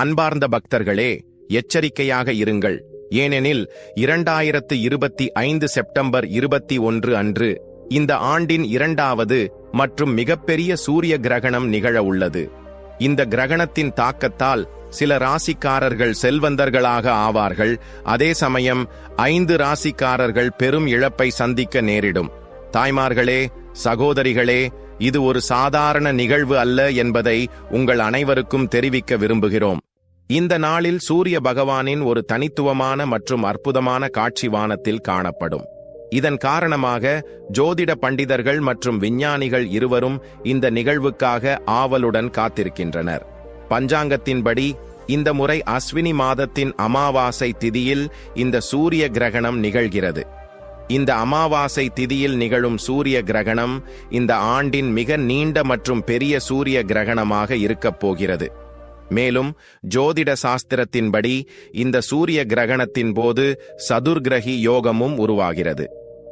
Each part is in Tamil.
அன்பார்ந்த பக்தர்களே எச்சரிக்கையாக இருங்கள். ஏனெனில் இரண்டாயிரத்து இருபத்தி ஐந்து செப்டம்பர் இருபத்தி ஒன்று அன்று இந்த ஆண்டின் இரண்டாவது மற்றும் மிகப்பெரிய சூரிய கிரகணம் நிகழ உள்ளது. இந்த கிரகணத்தின் தாக்கத்தால் சில ராசிக்காரர்கள் செல்வந்தர்களாக ஆவார்கள். அதே சமயம் ஐந்து ராசிக்காரர்கள் பெரும் இழப்பை சந்திக்க நேரிடும். தாய்மார்களே சகோதரிகளே இது ஒரு சாதாரண நிகழ்வு அல்ல என்பதை உங்கள் அனைவருக்கும் தெரிவிக்க விரும்புகிறோம். இந்த நாளில் சூரிய பகவானின் ஒரு தனித்துவமான மற்றும் அற்புதமான காட்சி வானத்தில் காணப்படும். இதன் காரணமாக ஜோதிட பண்டிதர்கள் மற்றும் விஞ்ஞானிகள் இருவரும் இந்த நிகழ்வுக்காக ஆவலுடன் காத்திருக்கின்றனர். பஞ்சாங்கத்தின்படி இந்த முறை அஸ்வினி மாதத்தின் அமாவாசை திதியில் இந்த சூரிய கிரகணம் நிகழ்கிறது. இந்த அமாவாசை திதியில் நிகழும் சூரிய கிரகணம் இந்த ஆண்டின் மிக நீண்ட மற்றும் பெரிய சூரிய கிரகணமாக இருக்கப் போகிறது. மேலும் ஜோதிட சாஸ்திரத்தின்படி இந்த சூரிய கிரகணத்தின் போது சதுர்கிரகி யோகமும் உருவாகிறது.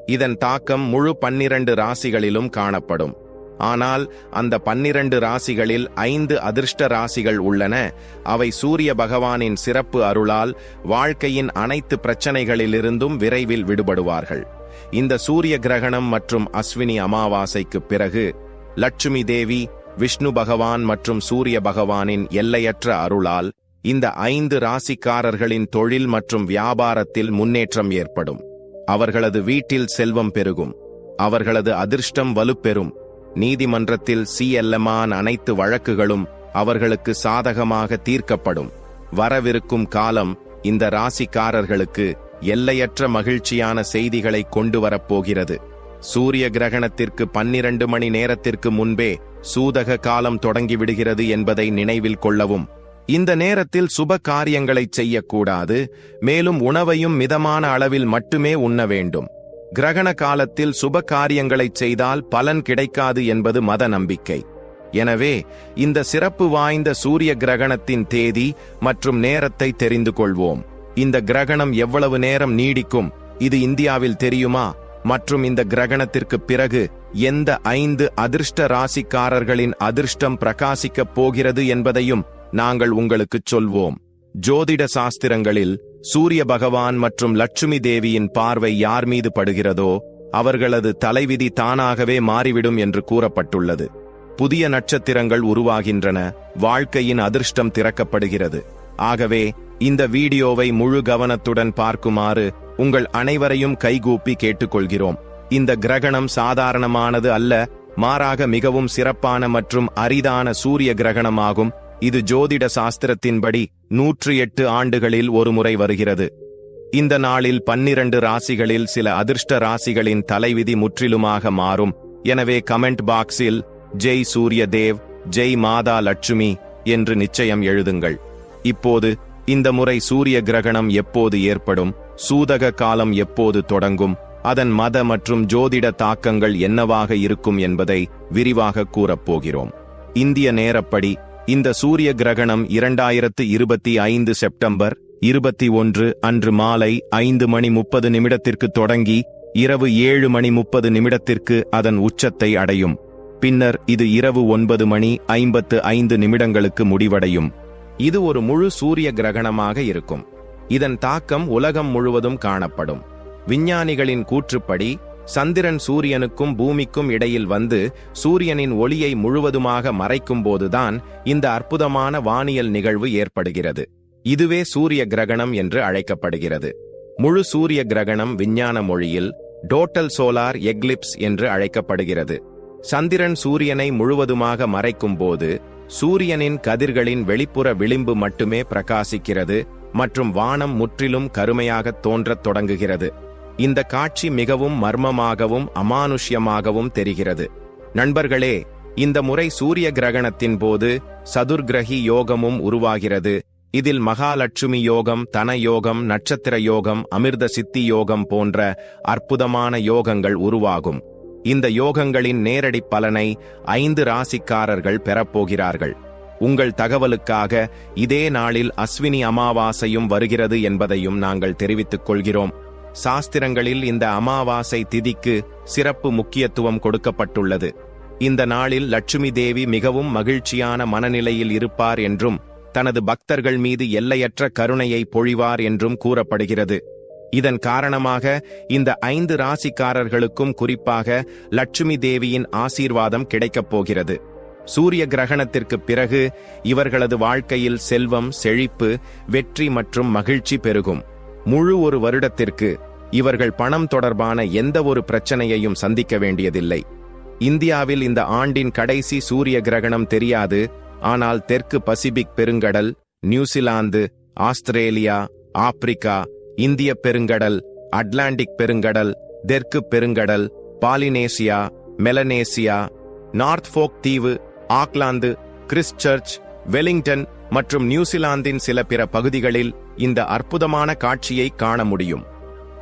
இதன் தாக்கம் முழு பன்னிரண்டு ராசிகளிலும் காணப்படும். ஆனால் அந்த பன்னிரண்டு ராசிகளில் ஐந்து அதிர்ஷ்ட ராசிகள் உள்ளன. அவை சூரிய பகவானின் சிறப்பு அருளால் வாழ்க்கையின் அனைத்து பிரச்சனைகளிலிருந்தும் விரைவில் விடுபடுவார்கள். இந்த சூரிய கிரகணம் மற்றும் அஸ்வினி அமாவாசைக்கு பிறகு லட்சுமி தேவி விஷ்ணு பகவான் மற்றும் சூரிய பகவானின் எல்லையற்ற அருளால் இந்த ஐந்து ராசிக்காரர்களின் தொழில் மற்றும் வியாபாரத்தில் முன்னேற்றம் ஏற்படும். அவர்களது வீட்டில் செல்வம் பெருகும். அவர்களது அதிர்ஷ்டம் வலுப்பெறும். நீதிமன்றத்தில் சிஎல்எம்ஆன் அனைத்து வழக்குகளும் அவர்களுக்கு சாதகமாக தீர்க்கப்படும். வரவிருக்கும் காலம் இந்த ராசிக்காரர்களுக்கு எல்லையற்ற மகிழ்ச்சியான செய்திகளை கொண்டு வரப்போகிறது சூரிய கிரகணத்திற்கு பன்னிரண்டு மணி நேரத்திற்கு முன்பே சூதக காலம் தொடங்கிவிடுகிறது என்பதை நினைவில் கொள்ளவும். இந்த நேரத்தில் சுப காரியங்களைச் செய்யக்கூடாது மேலும் உணவையும் மிதமான அளவில் மட்டுமே உண்ண வேண்டும். கிரகண காலத்தில் சுப காரியங்களைச் செய்தால் பலன் கிடைக்காது என்பது மத நம்பிக்கை. எனவே இந்த சிறப்பு வாய்ந்த சூரிய கிரகணத்தின் தேதி மற்றும் நேரத்தை தெரிந்து கொள்வோம். இந்த கிரகணம் எவ்வளவு நேரம் நீடிக்கும் இது இந்தியாவில் தெரியுமா? மற்றும் இந்த கிரகணத்திற்கு பிறகு எந்த ஐந்து அதிர்ஷ்ட ராசிக்காரர்களின் அதிர்ஷ்டம் பிரகாசிக்கப் போகிறது என்பதையும் நாங்கள் உங்களுக்குச் சொல்வோம். ஜோதிட சாஸ்திரங்களில் சூரிய பகவான் மற்றும் லட்சுமி தேவியின் பார்வை யார் மீது படுகிறதோ அவர்களது தலைவிதி தானாகவே மாறிவிடும் என்று கூறப்பட்டுள்ளது. புதிய நட்சத்திரங்கள் உருவாகின்றன வாழ்க்கையின் அதிர்ஷ்டம் திறக்கப்படுகிறது. ஆகவே இந்த வீடியோவை முழு கவனத்துடன் பார்க்குமாறு உங்கள் அனைவரையும் கைகூப்பி கேட்டுக்கொள்கிறோம். இந்த கிரகணம் சாதாரணமானது அல்ல மாறாக மிகவும் சிறப்பான மற்றும் அரிதான சூரிய கிரகணமாகும். இது ஜோதிட சாஸ்திரத்தின்படி நூற்றி எட்டு ஆண்டுகளில் ஒருமுறை வருகிறது. இந்த நாளில் பன்னிரண்டு ராசிகளில் சில அதிர்ஷ்ட ராசிகளின் தலைவிதி முற்றிலுமாக மாறும். எனவே கமெண்ட் பாக்ஸில் ஜெய் சூரிய தேவ் ஜெய் மாதா லட்சுமி என்று நிச்சயம் எழுதுங்கள். இப்போது இந்த முறை சூரிய கிரகணம் எப்போது ஏற்படும்? சூதக காலம் எப்போது தொடங்கும்? அதன் மத மற்றும் ஜோதிட தாக்கங்கள் என்னவாக இருக்கும் என்பதை விரிவாக கூறப்போகிறோம் இந்திய நேரப்படி இந்த சூரிய கிரகணம் இரண்டாயிரத்து இருபத்தி ஐந்து செப்டம்பர் இருபத்தி ஒன்று அன்று மாலை ஐந்து மணி முப்பது நிமிடத்திற்கு தொடங்கி இரவு ஏழு மணி முப்பது நிமிடத்திற்கு அதன் உச்சத்தை அடையும். பின்னர் இது இரவு ஒன்பது மணி ஐம்பத்து ஐந்து நிமிடங்களுக்கு முடிவடையும். இது ஒரு முழு சூரிய கிரகணமாக இருக்கும். இதன் தாக்கம் உலகம் முழுவதும் காணப்படும். விஞ்ஞானிகளின் கூற்றுப்படி சந்திரன் சூரியனுக்கும் பூமிக்கும் இடையில் வந்து சூரியனின் ஒளியை முழுவதுமாக மறைக்கும் போதுதான் இந்த அற்புதமான வானியல் நிகழ்வு ஏற்படுகிறது. இதுவே சூரிய கிரகணம் என்று அழைக்கப்படுகிறது. முழு சூரிய கிரகணம் விஞ்ஞான மொழியில் டோட்டல் சோலார் எக்லிப்ஸ் என்று அழைக்கப்படுகிறது. சந்திரன் சூரியனை முழுவதுமாக மறைக்கும் போது சூரியனின் கதிர்களின் வெளிப்புற விளிம்பு மட்டுமே பிரகாசிக்கிறது. மற்றும் வானம் முற்றிலும் கருமையாக தோன்றத் தொடங்குகிறது. இந்த காட்சி மிகவும் மர்மமாகவும் அமானுஷ்யமாகவும் தெரிகிறது. நண்பர்களே இந்த முறை சூரிய கிரகணத்தின் போது சதுர்கிரகி யோகமும் உருவாகிறது. இதில் மகாலட்சுமி யோகம் தன யோகம் நட்சத்திர யோகம் அமிர்த சித்தி யோகம் போன்ற அற்புதமான யோகங்கள் உருவாகும். இந்த யோகங்களின் நேரடி பலனை ஐந்து ராசிக்காரர்கள் பெறப்போகிறார்கள். உங்கள் தகவலுக்காக இதே நாளில் அஸ்வினி அமாவாசையும் வருகிறது என்பதையும் நாங்கள் தெரிவித்துக் கொள்கிறோம். சாஸ்திரங்களில் இந்த அமாவாசை திதிக்கு சிறப்பு முக்கியத்துவம் கொடுக்கப்பட்டுள்ளது. இந்த நாளில் லட்சுமி தேவி மிகவும் மகிழ்ச்சியான மனநிலையில் இருப்பார் என்றும் தனது பக்தர்கள் மீது எல்லையற்ற கருணையை பொழிவார் என்றும் கூறப்படுகிறது. இதன் காரணமாக இந்த ஐந்து ராசிக்காரர்களுக்கும் குறிப்பாக லட்சுமி தேவியின் ஆசீர்வாதம் கிடைக்கப் போகிறது. சூரிய கிரகணத்திற்கு பிறகு இவர்களது வாழ்க்கையில் செல்வம் செழிப்பு வெற்றி மற்றும் மகிழ்ச்சி பெருகும். முழு ஒரு வருடத்திற்கு இவர்கள் பணம் தொடர்பான எந்த ஒரு பிரச்சனையையும் சந்திக்க வேண்டியதில்லை. இந்தியாவில் இந்த ஆண்டின் கடைசி சூரிய கிரகணம் தெரியாது. ஆனால் தெற்கு பசிபிக் பெருங்கடல் நியூசிலாந்து ஆஸ்திரேலியா ஆப்பிரிக்கா இந்திய பெருங்கடல் அட்லாண்டிக் பெருங்கடல் தெற்கு பெருங்கடல் பாலினேசியா மெலனேசியா நார்த்ஃபோக் தீவு ஆக்லாந்து கிறிஸ்சர்ச் வெலிங்டன் மற்றும் நியூசிலாந்தின் சில பிற பகுதிகளில் இந்த அற்புதமான காட்சியை காண முடியும்.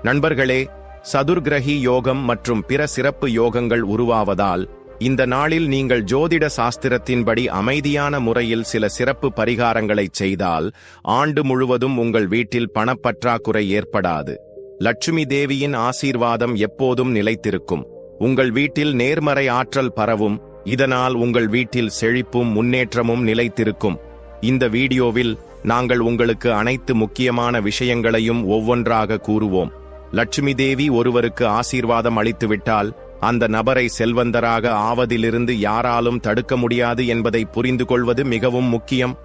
நண்பர்களே சதுர்கிரகி யோகம் மற்றும் பிற சிறப்பு யோகங்கள் உருவாவதால் இந்த நாளில் நீங்கள் ஜோதிட சாஸ்திரத்தின்படி அமைதியான முறையில் சில சிறப்பு பரிகாரங்களைச் செய்தால் ஆண்டு முழுவதும் உங்கள் வீட்டில் பணப்பற்றாக்குறை ஏற்படாது. லட்சுமி தேவியின் ஆசீர்வாதம் எப்போதும் நிலைத்திருக்கும். உங்கள் வீட்டில் நேர்மறை ஆற்றல் பரவும் இதனால் உங்கள் வீட்டில் செழிப்பும் முன்னேற்றமும் நிலைத்திருக்கும். இந்த வீடியோவில் நாங்கள் உங்களுக்கு அனைத்து முக்கியமான விஷயங்களையும் ஒவ்வொன்றாக கூறுவோம். லட்சுமி தேவி ஒருவருக்கு ஆசீர்வாதம் அளித்துவிட்டால் அந்த நபரை செல்வந்தராக ஆவதிலிருந்து யாராலும் தடுக்க முடியாது என்பதை புரிந்து கொள்வது மிகவும் முக்கியம்.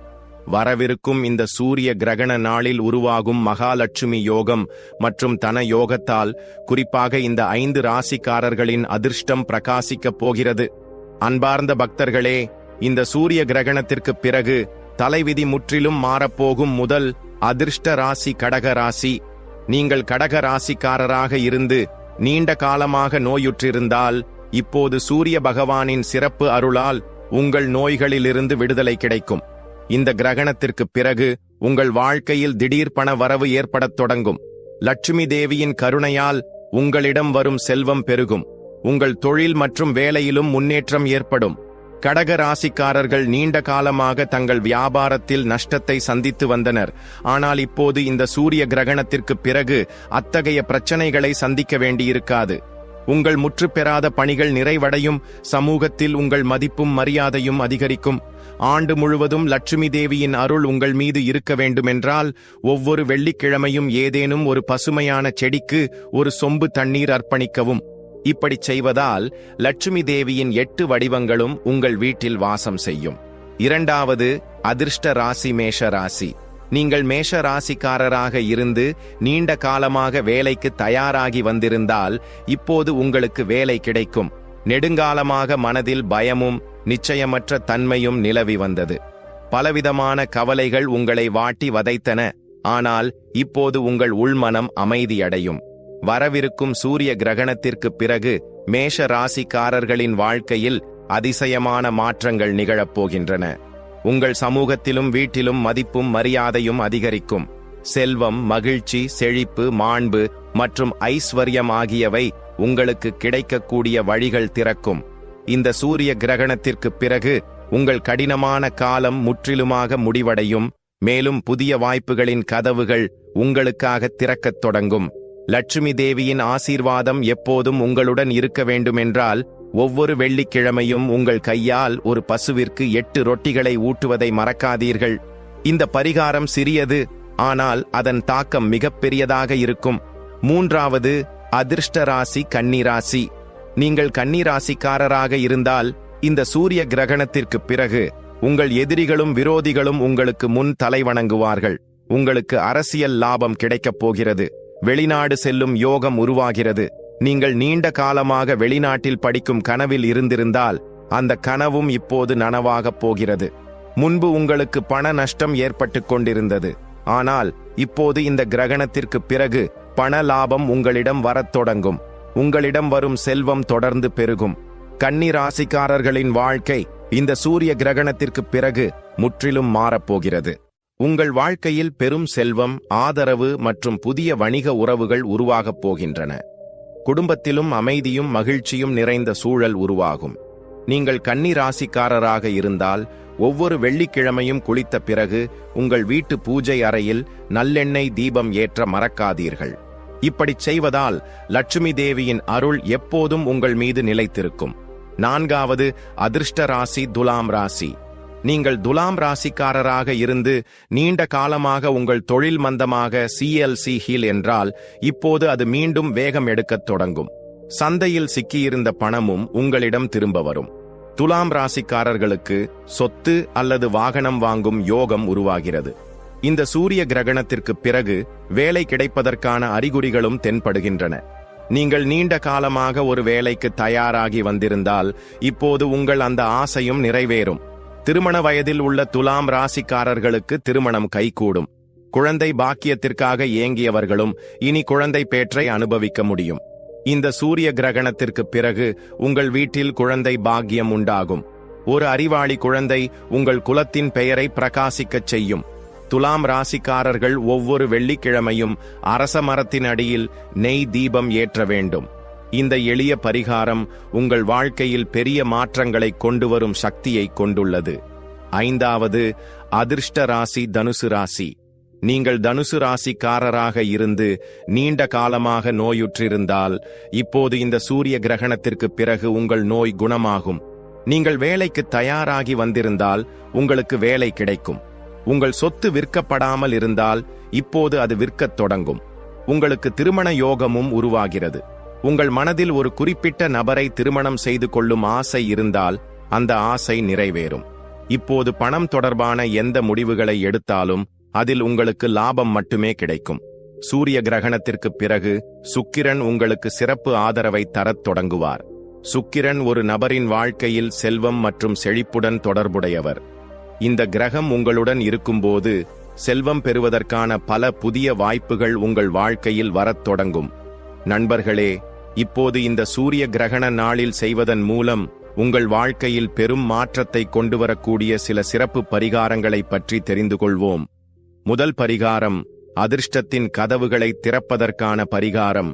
வரவிருக்கும் இந்த சூரிய கிரகண நாளில் உருவாகும் மகாலட்சுமி யோகம் மற்றும் தன யோகத்தால் குறிப்பாக இந்த ஐந்து ராசிக்காரர்களின் அதிர்ஷ்டம் பிரகாசிக்கப் போகிறது. அன்பார்ந்த பக்தர்களே இந்த சூரிய கிரகணத்திற்கு பிறகு தலைவிதி முற்றிலும் மாறப்போகும் முதல் அதிர்ஷ்ட ராசி கடக ராசி. நீங்கள் கடக ராசிக்காரராக இருந்து நீண்ட காலமாக நோயுற்றிருந்தால் இப்போது சூரிய பகவானின் சிறப்பு அருளால் உங்கள் நோய்களிலிருந்து விடுதலை கிடைக்கும். இந்த கிரகணத்திற்கு பிறகு உங்கள் வாழ்க்கையில் திடீர் பண வரவு ஏற்படத் தொடங்கும். லட்சுமி தேவியின் கருணையால் உங்களிடம் வரும் செல்வம் பெருகும். உங்கள் தொழில் மற்றும் வேலையிலும் முன்னேற்றம் ஏற்படும். கடக ராசிக்காரர்கள் நீண்ட காலமாக தங்கள் வியாபாரத்தில் நஷ்டத்தை சந்தித்து வந்தனர். ஆனால் இப்போது இந்த சூரிய கிரகணத்திற்கு பிறகு அத்தகைய பிரச்சனைகளை சந்திக்க வேண்டியிருக்காது. உங்கள் முற்றுப்பெறாத பணிகள் நிறைவடையும் சமூகத்தில் உங்கள் மதிப்பும் மரியாதையும் அதிகரிக்கும். ஆண்டு முழுவதும் லட்சுமி தேவியின் அருள் உங்கள் மீது இருக்க வேண்டுமென்றால் ஒவ்வொரு வெள்ளிக்கிழமையும் ஏதேனும் ஒரு பசுமையான செடிக்கு ஒரு சொம்பு தண்ணீர் அர்ப்பணிக்கவும். இப்படி செய்வதால் லட்சுமி தேவியின் எட்டு வடிவங்களும் உங்கள் வீட்டில் வாசம் செய்யும். இரண்டாவது அதிர்ஷ்ட ராசி மேஷ ராசி. நீங்கள் மேஷ ராசிக்காரராக இருந்து நீண்ட காலமாக வேலைக்கு தயாராகி வந்திருந்தால் இப்போது உங்களுக்கு வேலை கிடைக்கும். நெடுங்காலமாக மனதில் பயமும் நிச்சயமற்ற தன்மையும் நிலவி வந்தது. பலவிதமான கவலைகள் உங்களை வாட்டி வதைத்தன. ஆனால் இப்போது உங்கள் உள்மனம் அமைதியடையும். வரவிருக்கும் சூரிய கிரகணத்திற்கு பிறகு மேஷ ராசிக்காரர்களின் வாழ்க்கையில் அதிசயமான மாற்றங்கள் நிகழப்போகின்றன உங்கள் சமூகத்திலும் வீட்டிலும் மதிப்பும் மரியாதையும் அதிகரிக்கும். செல்வம் மகிழ்ச்சி செழிப்பு மாண்பு மற்றும் ஐஸ்வர்யம் ஆகியவை உங்களுக்கு கிடைக்கக்கூடிய வழிகள் திறக்கும். இந்த சூரிய கிரகணத்திற்கு பிறகு உங்கள் கடினமான காலம் முற்றிலுமாக முடிவடையும். மேலும் புதிய வாய்ப்புகளின் கதவுகள் உங்களுக்காக திறக்கத் தொடங்கும். லட்சுமி தேவியின் ஆசீர்வாதம் எப்போதும் உங்களுடன் இருக்க வேண்டுமென்றால் ஒவ்வொரு வெள்ளிக்கிழமையும் உங்கள் கையால் ஒரு பசுவிற்கு எட்டு ரொட்டிகளை ஊட்டுவதை மறக்காதீர்கள். இந்த பரிகாரம் சிறியது ஆனால் அதன் தாக்கம் மிகப்பெரியதாக இருக்கும். மூன்றாவது அதிர்ஷ்ட ராசி கன்னிராசி. நீங்கள் கன்னிராசிக்காரராக இருந்தால் இந்த சூரிய கிரகணத்திற்கு பிறகு உங்கள் எதிரிகளும் விரோதிகளும் உங்களுக்கு முன் தலைவணங்குவார்கள். உங்களுக்கு அரசியல் லாபம் கிடைக்கப் போகிறது. வெளிநாடு செல்லும் யோகம் உருவாகிறது. நீங்கள் நீண்ட காலமாக வெளிநாட்டில் படிக்கும் கனவில் இருந்திருந்தால் அந்த கனவும் இப்போது நனவாகப் போகிறது. முன்பு உங்களுக்கு பண நஷ்டம் ஏற்பட்டு கொண்டிருந்தது. ஆனால் இப்போது இந்த கிரகணத்திற்கு பிறகு பண லாபம் உங்களிடம் வரத் தொடங்கும். உங்களிடம் வரும் செல்வம் தொடர்ந்து பெருகும். கன்னி ராசிக்காரர்களின் வாழ்க்கை இந்த சூரிய கிரகணத்திற்கு பிறகு முற்றிலும் மாறப்போகிறது உங்கள் வாழ்க்கையில் பெரும் செல்வம் ஆதரவு மற்றும் புதிய வணிக உறவுகள் உருவாகப் போகின்றன. குடும்பத்திலும் அமைதியும் மகிழ்ச்சியும் நிறைந்த சூழல் உருவாகும். நீங்கள் கன்னி ராசிக்காரராக இருந்தால் ஒவ்வொரு வெள்ளிக்கிழமையும் குளித்த பிறகு உங்கள் வீட்டு பூஜை அறையில் நல்லெண்ணெய் தீபம் ஏற்ற மறக்காதீர்கள். இப்படிச் செய்வதால் லட்சுமி தேவியின் அருள் எப்போதும் உங்கள் மீது நிலைத்திருக்கும். நான்காவது அதிர்ஷ்ட ராசி துலாம் ராசி. நீங்கள் துலாம் ராசிக்காரராக இருந்து நீண்ட காலமாக உங்கள் தொழில் மந்தமாக சிஎல்சி ஹீல் என்றால் இப்போது அது மீண்டும் வேகம் எடுக்கத் தொடங்கும். சந்தையில் சிக்கியிருந்த பணமும் உங்களிடம் திரும்ப வரும். துலாம் ராசிக்காரர்களுக்கு சொத்து அல்லது வாகனம் வாங்கும் யோகம் உருவாகிறது. இந்த சூரிய கிரகணத்திற்கு பிறகு வேலை கிடைப்பதற்கான அறிகுறிகளும் தென்படுகின்றன. நீங்கள் நீண்ட காலமாக ஒரு வேலைக்கு தயாராகி வந்திருந்தால் இப்போது உங்கள் அந்த ஆசையும் நிறைவேறும். திருமண வயதில் உள்ள துலாம் ராசிக்காரர்களுக்கு திருமணம் கைகூடும். குழந்தை பாக்கியத்திற்காக ஏங்கியவர்களும் இனி குழந்தை பேற்றை அனுபவிக்க முடியும். இந்த சூரிய கிரகணத்திற்கு பிறகு உங்கள் வீட்டில் குழந்தை பாக்கியம் உண்டாகும். ஒரு அறிவாளி குழந்தை உங்கள் குலத்தின் பெயரை பிரகாசிக்கச் செய்யும். துலாம் ராசிக்காரர்கள் ஒவ்வொரு வெள்ளிக்கிழமையும் அரச மரத்தின் அடியில் நெய் தீபம் ஏற்ற வேண்டும். இந்த எளிய பரிகாரம் உங்கள் வாழ்க்கையில் பெரிய மாற்றங்களை கொண்டு வரும் சக்தியை கொண்டுள்ளது. ஐந்தாவது அதிர்ஷ்ட ராசி தனுசு ராசி. நீங்கள் தனுசு ராசிக்காரராக இருந்து நீண்ட காலமாக நோயுற்றிருந்தால் இப்போது இந்த சூரிய கிரகணத்திற்கு பிறகு உங்கள் நோய் குணமாகும். நீங்கள் வேலைக்கு தயாராகி வந்திருந்தால் உங்களுக்கு வேலை கிடைக்கும். உங்கள் சொத்து விற்கப்படாமல் இருந்தால் இப்போது அது விற்கத் தொடங்கும். உங்களுக்கு திருமண யோகமும் உருவாகிறது. உங்கள் மனதில் ஒரு குறிப்பிட்ட நபரை திருமணம் செய்து கொள்ளும் ஆசை இருந்தால் அந்த ஆசை நிறைவேறும். இப்போது பணம் தொடர்பான எந்த முடிவுகளை எடுத்தாலும் அதில் உங்களுக்கு லாபம் மட்டுமே கிடைக்கும். சூரிய கிரகணத்திற்கு பிறகு சுக்கிரன் உங்களுக்கு சிறப்பு ஆதரவை தரத் தொடங்குவார். சுக்கிரன் ஒரு நபரின் வாழ்க்கையில் செல்வம் மற்றும் செழிப்புடன் தொடர்புடையவர். இந்த கிரகம் உங்களுடன் இருக்கும்போது செல்வம் பெறுவதற்கான பல புதிய வாய்ப்புகள் உங்கள் வாழ்க்கையில் வரத் தொடங்கும். நண்பர்களே இப்போது இந்த சூரிய கிரகண நாளில் செய்வதன் மூலம் உங்கள் வாழ்க்கையில் பெரும் மாற்றத்தை கொண்டு வரக்கூடிய சில சிறப்பு பரிகாரங்களை பற்றி தெரிந்து கொள்வோம். முதல் பரிகாரம் அதிர்ஷ்டத்தின் கதவுகளை திறப்பதற்கான பரிகாரம்.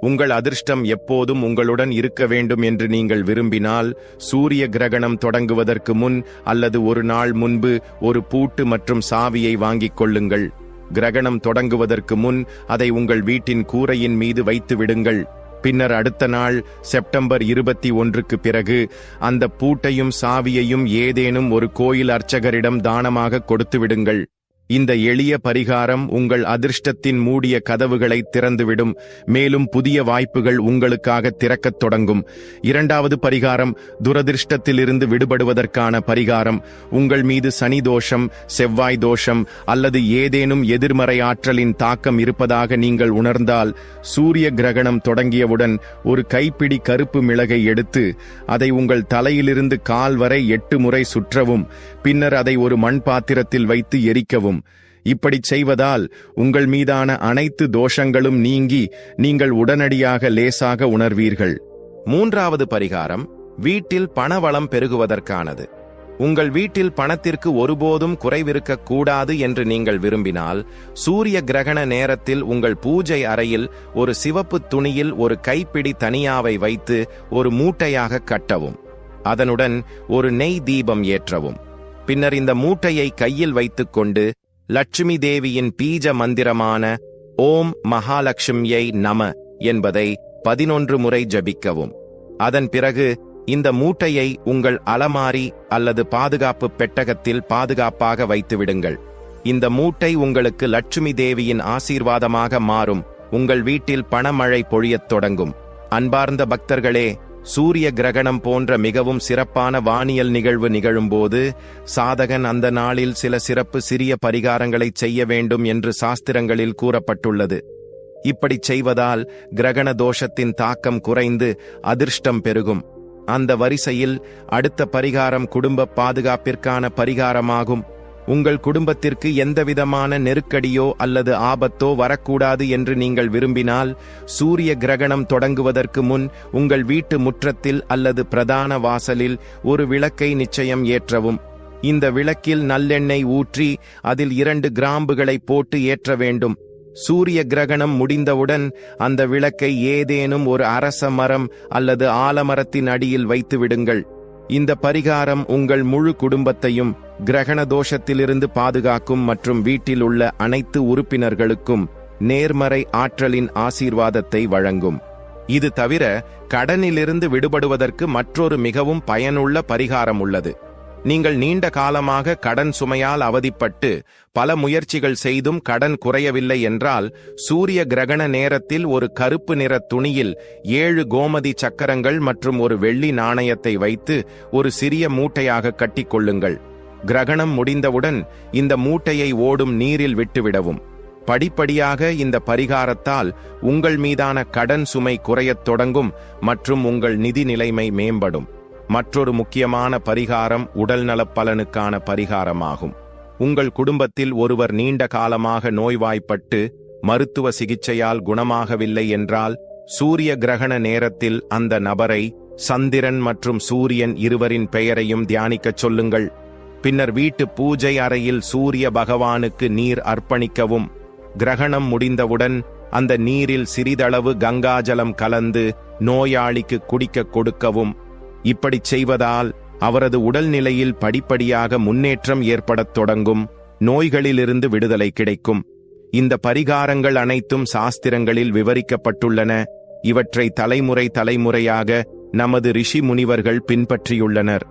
உங்கள் அதிர்ஷ்டம் எப்போதும் உங்களுடன் இருக்க வேண்டும் என்று நீங்கள் விரும்பினால் சூரிய கிரகணம் தொடங்குவதற்கு முன் அல்லது ஒரு நாள் முன்பு ஒரு பூட்டு மற்றும் சாவியை வாங்கிக் கொள்ளுங்கள். கிரகணம் தொடங்குவதற்கு முன் அதை உங்கள் வீட்டின் கூரையின் மீது வைத்து விடுங்கள். பின்னர் அடுத்த நாள் செப்டம்பர் இருபத்தி ஒன்றுக்கு பிறகு அந்த பூட்டையும் சாவியையும் ஏதேனும் ஒரு கோயில் அர்ச்சகரிடம் தானமாக கொடுத்து விடுங்கள். இந்த எளிய பரிகாரம் உங்கள் அதிர்ஷ்டத்தின் மூடிய கதவுகளை திறந்துவிடும். மேலும் புதிய வாய்ப்புகள் உங்களுக்காக திறக்கத் தொடங்கும். இரண்டாவது பரிகாரம் துரதிர்ஷ்டத்திலிருந்து விடுபடுவதற்கான பரிகாரம். உங்கள் மீது சனி தோஷம் செவ்வாய் தோஷம் அல்லது ஏதேனும் எதிர்மறை ஆற்றலின் தாக்கம் இருப்பதாக நீங்கள் உணர்ந்தால் சூரிய கிரகணம் தொடங்கியவுடன் ஒரு கைப்பிடி கருப்பு மிளகை எடுத்து அதை உங்கள் தலையிலிருந்து கால் வரை எட்டு முறை சுற்றவும். பின்னர் அதை ஒரு மண் பாத்திரத்தில் வைத்து எரிக்கவும். இப்படி செய்வதால் உங்கள் மீதான அனைத்து தோஷங்களும் நீங்கி நீங்கள் உடனடியாக லேசாக உணர்வீர்கள். மூன்றாவது பரிகாரம் வீட்டில் பணவளம் பெருகுவதற்கானது. உங்கள் வீட்டில் பணத்திற்கு ஒருபோதும் குறைவிருக்க கூடாது என்று நீங்கள் விரும்பினால் சூரிய கிரகண நேரத்தில் உங்கள் பூஜை அறையில் ஒரு சிவப்பு துணியில் ஒரு கைப்பிடி தனியாவை வைத்து ஒரு மூட்டையாக கட்டவும். அதனுடன் ஒரு நெய் தீபம் ஏற்றவும். பின்னர் இந்த மூட்டையை கையில் வைத்துக்கொண்டு லட்சுமி தேவியின் பீஜ மந்திரமான ஓம் மகாலட்சுமியை நம என்பதை பதினொன்று முறை ஜபிக்கவும். அதன் பிறகு இந்த மூட்டையை உங்கள் அலமாரி அல்லது பாதுகாப்பு பெட்டகத்தில் பாதுகாப்பாக வைத்து விடுங்கள் இந்த மூட்டை உங்களுக்கு லட்சுமி தேவியின் ஆசீர்வாதமாக மாறும். உங்கள் வீட்டில் பணமழை பொழியத் தொடங்கும். அன்பார்ந்த பக்தர்களே சூரிய கிரகணம் போன்ற மிகவும் சிறப்பான வானியல் நிகழ்வு நிகழும்போது சாதகன் அந்த நாளில் சில சிறப்பு சிறிய பரிகாரங்களை செய்ய வேண்டும் என்று சாஸ்திரங்களில் கூறப்பட்டுள்ளது. இப்படி செய்வதால் கிரகண தோஷத்தின் தாக்கம் குறைந்து அதிர்ஷ்டம் பெருகும். அந்த வரிசையில் அடுத்த பரிகாரம் குடும்ப பாதுகாப்பிற்கான பரிகாரமாகும். உங்கள் குடும்பத்திற்கு எந்தவிதமான நெருக்கடியோ அல்லது ஆபத்தோ வரக்கூடாது என்று நீங்கள் விரும்பினால் சூரிய கிரகணம் தொடங்குவதற்கு முன் உங்கள் வீட்டு முற்றத்தில் அல்லது பிரதான வாசலில் ஒரு விளக்கை நிச்சயம் ஏற்றவும். இந்த விளக்கில் நல்லெண்ணெய் ஊற்றி அதில் இரண்டு கிராம்புகளை போட்டு ஏற்ற வேண்டும். சூரிய கிரகணம் முடிந்தவுடன் அந்த விளக்கை ஏதேனும் ஒரு அரச மரம் அல்லது ஆலமரத்தின் அடியில் வைத்து விடுங்கள் இந்த பரிகாரம் உங்கள் முழு குடும்பத்தையும் கிரகண தோஷத்திலிருந்து பாதுகாக்கும் மற்றும் வீட்டில் உள்ள அனைத்து உறுப்பினர்களுக்கும் நேர்மறை ஆற்றலின் ஆசீர்வாதத்தை வழங்கும். இது தவிர கடனிலிருந்து விடுபடுவதற்கு மற்றொரு மிகவும் பயனுள்ள பரிகாரம் உள்ளது. நீங்கள் நீண்ட காலமாக கடன் சுமையால் அவதிப்பட்டு பல முயற்சிகள் செய்தும் கடன் குறையவில்லை என்றால் சூரிய கிரகண நேரத்தில் ஒரு கருப்பு நிற துணியில் ஏழு கோமதி சக்கரங்கள் மற்றும் ஒரு வெள்ளி நாணயத்தை வைத்து ஒரு சிறிய மூட்டையாக கட்டிக்கொள்ளுங்கள் கிரகணம் முடிந்தவுடன் இந்த மூட்டையை ஓடும் நீரில் விட்டுவிடவும். படிப்படியாக இந்த பரிகாரத்தால் உங்கள் மீதான கடன் சுமை குறையத் தொடங்கும் மற்றும் உங்கள் நிதி நிலைமை மேம்படும். மற்றொரு முக்கியமான பரிகாரம் உடல்நலப் பலனுக்கான பரிகாரமாகும். உங்கள் குடும்பத்தில் ஒருவர் நீண்ட காலமாக நோய்வாய்ப்பட்டு மருத்துவ சிகிச்சையால் குணமாகவில்லை என்றால் சூரிய கிரகண நேரத்தில் அந்த நபரை சந்திரன் மற்றும் சூரியன் இருவரின் பெயரையும் தியானிக்கச் சொல்லுங்கள். பின்னர் வீட்டு பூஜை அறையில் சூரிய பகவானுக்கு நீர் அர்ப்பணிக்கவும். கிரகணம் முடிந்தவுடன் அந்த நீரில் சிறிதளவு கங்காஜலம் கலந்து நோயாளிக்கு குடிக்க கொடுக்கவும். இப்படிச் செய்வதால் அவரது உடல்நிலையில் படிப்படியாக முன்னேற்றம் ஏற்படத் தொடங்கும் நோய்களிலிருந்து விடுதலை கிடைக்கும். இந்த பரிகாரங்கள் அனைத்தும் சாஸ்திரங்களில் விவரிக்கப்பட்டுள்ளன. இவற்றை தலைமுறை தலைமுறையாக நமது ரிஷி முனிவர்கள் பின்பற்றியுள்ளனர்.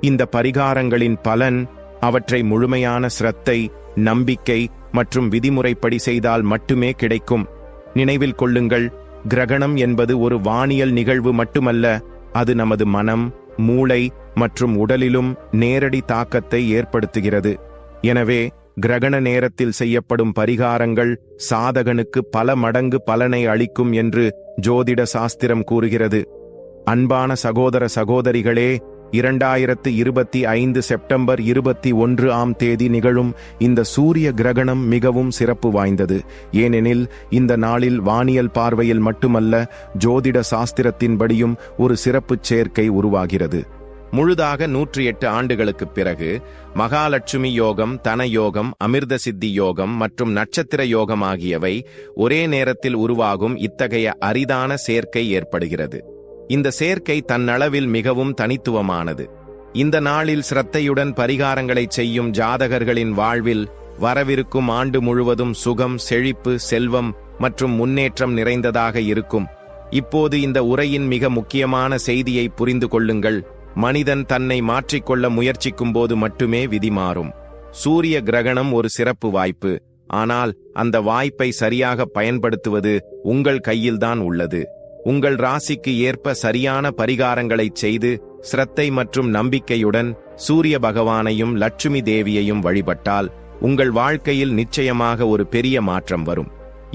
இந்த பரிகாரங்களின் பலன் அவற்றை முழுமையான சிரத்தை நம்பிக்கை மற்றும் விதிமுறைப்படி செய்தால் மட்டுமே கிடைக்கும். நினைவில் கொள்ளுங்கள் கிரகணம் என்பது ஒரு வானியல் நிகழ்வு மட்டுமல்ல அது நமது மனம் மூளை மற்றும் உடலிலும் நேரடி தாக்கத்தை ஏற்படுத்துகிறது. எனவே கிரகண நேரத்தில் செய்யப்படும் பரிகாரங்கள் சாதகனுக்கு பல மடங்கு பலனை அளிக்கும் என்று ஜோதிட சாஸ்திரம் கூறுகிறது. அன்பான சகோதர சகோதரிகளே இரண்டாயிரத்து இருபத்தி ஐந்து செப்டம்பர் இருபத்தி ஒன்று ஆம் தேதி நிகழும் இந்த சூரிய கிரகணம் மிகவும் சிறப்பு வாய்ந்தது. ஏனெனில் இந்த நாளில் வானியல் பார்வையில் மட்டுமல்ல ஜோதிட சாஸ்திரத்தின்படியும் ஒரு சிறப்புச் சேர்க்கை உருவாகிறது. முழுதாக நூற்றி எட்டு ஆண்டுகளுக்குப் பிறகு மகாலட்சுமி யோகம் தன யோகம் அமிர்த சித்தி யோகம் மற்றும் நட்சத்திர யோகம் ஆகியவை ஒரே நேரத்தில் உருவாகும் இத்தகைய அரிதான சேர்க்கை ஏற்படுகிறது. இந்த சேர்க்கை தன்னளவில் மிகவும் தனித்துவமானது. இந்த நாளில் சிரத்தையுடன் பரிகாரங்களைச் செய்யும் ஜாதகர்களின் வாழ்வில் வரவிருக்கும் ஆண்டு முழுவதும் சுகம் செழிப்பு செல்வம் மற்றும் முன்னேற்றம் நிறைந்ததாக இருக்கும். இப்போது இந்த உரையின் மிக முக்கியமான செய்தியை புரிந்து கொள்ளுங்கள். மனிதன் தன்னை மாற்றிக்கொள்ள முயற்சிக்கும் போது மட்டுமே விதி மாறும். சூரிய கிரகணம் ஒரு சிறப்பு வாய்ப்பு. ஆனால் அந்த வாய்ப்பை சரியாக பயன்படுத்துவது உங்கள் கையில்தான் உள்ளது. உங்கள் ராசிக்கு ஏற்ப சரியான பரிகாரங்களைச் செய்து சிரத்தை மற்றும் நம்பிக்கையுடன் சூரிய பகவானையும் லட்சுமி தேவியையும் வழிபட்டால் உங்கள் வாழ்க்கையில் நிச்சயமாக ஒரு பெரிய மாற்றம் வரும்.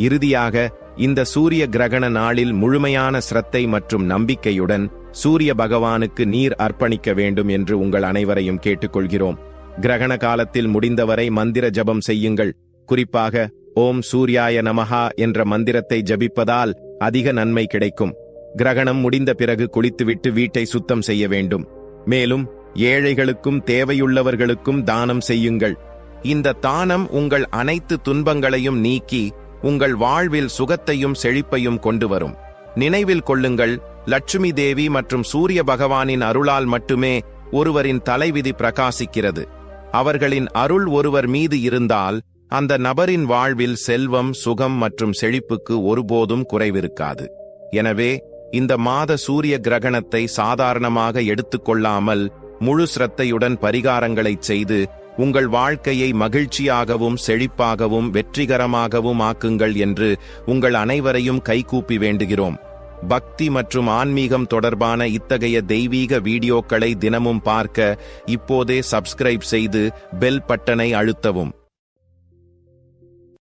இறுதியாக இந்த சூரிய கிரகண நாளில் முழுமையான சிரத்தை மற்றும் நம்பிக்கையுடன் சூரிய பகவானுக்கு நீர் அர்ப்பணிக்க வேண்டும் என்று உங்கள் அனைவரையும் கேட்டுக்கொள்கிறோம். கிரகண காலத்தில் முடிந்தவரை மந்திர ஜபம் செய்யுங்கள். குறிப்பாக ஓம் சூர்யாய நமஹா என்ற மந்திரத்தை ஜபிப்பதால் அதிக நன்மை கிடைக்கும். கிரகணம் முடிந்த பிறகு குளித்துவிட்டு வீட்டை சுத்தம் செய்ய வேண்டும். மேலும் ஏழைகளுக்கும் தேவையுள்ளவர்களுக்கும் தானம் செய்யுங்கள். இந்த தானம் உங்கள் அனைத்து துன்பங்களையும் நீக்கி உங்கள் வாழ்வில் சுகத்தையும் செழிப்பையும் கொண்டு வரும். நினைவில் கொள்ளுங்கள் லட்சுமி தேவி மற்றும் சூரிய பகவானின் அருளால் மட்டுமே ஒருவரின் தலைவிதி பிரகாசிக்கிறது. அவர்களின் அருள் ஒருவர் மீது இருந்தால் அந்த நபரின் வாழ்வில் செல்வம் சுகம் மற்றும் செழிப்புக்கு ஒருபோதும் குறைவிருக்காது. எனவே இந்த மாத சூரிய கிரகணத்தை சாதாரணமாக எடுத்துக்கொள்ளாமல் முழு சிரத்தையுடன் பரிகாரங்களைச் செய்து உங்கள் வாழ்க்கையை மகிழ்ச்சியாகவும் செழிப்பாகவும் வெற்றிகரமாகவும் ஆக்குங்கள் என்று உங்கள் அனைவரையும் கைகூப்பி வேண்டுகிறோம். பக்தி மற்றும் ஆன்மீகம் தொடர்பான இத்தகைய தெய்வீக வீடியோக்களை தினமும் பார்க்க இப்போதே சப்ஸ்கிரைப் செய்து பெல் பட்டனை அழுத்தவும்.